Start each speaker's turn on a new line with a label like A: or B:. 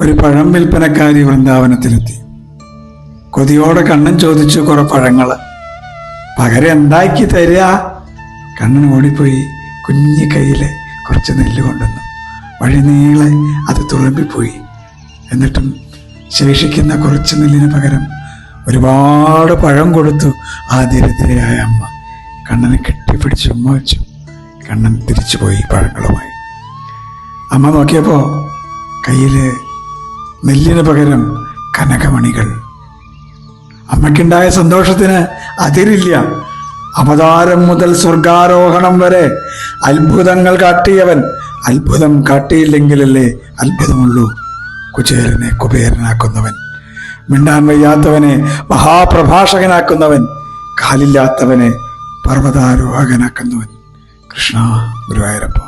A: ഒരു പഴം വിൽപ്പനക്കാരി വൃന്ദാവനത്തിലെത്തി. കൊതിയോടെ കണ്ണൻ ചോദിച്ചു കുറെ പഴങ്ങൾ. പകരം എന്താക്കി തരിക? കണ്ണൻ ഓടിപ്പോയി കുഞ്ഞു കയ്യിൽ കുറച്ച് നെല്ല് കൊണ്ടുവന്നു. വഴി നീളെ അത് തുളുമ്പിപ്പോയി. എന്നിട്ടും ശേഷിക്കുന്ന കുറച്ച് നെല്ലിന് പകരം ഒരുപാട് പഴം കൊടുത്തു ആ ദരിദ്രയായ അമ്മ. കണ്ണനെ കെട്ടിപ്പിടിച്ച് ഉമ്മ വെച്ചു. കണ്ണൻ തിരിച്ചുപോയി പഴങ്ങളുമായി. അമ്മ നോക്കിയപ്പോൾ കയ്യിൽ നെല്ലിന് പകരം കനകമണികൾ. അമ്മയ്ക്കുണ്ടായ സന്തോഷത്തിന് അതിരില്ല. അവതാരം മുതൽ സ്വർഗാരോഹണം വരെ അത്ഭുതങ്ങൾ കാട്ടിയവൻ അത്ഭുതം കാട്ടിയില്ലെങ്കിലല്ലേ അത്ഭുതമുള്ളൂ. കുചേരനെ കുബേരനാക്കുന്നവൻ മിണ്ടാൻ വയ്യാത്തവനെ മഹാപ്രഭാഷകനാക്കുന്നവൻ കാലില്ലാത്തവനെ പർവതാരോഹകനാക്കുന്നവൻ. കൃഷ്ണ ഗുരുവായൂരപ്പ.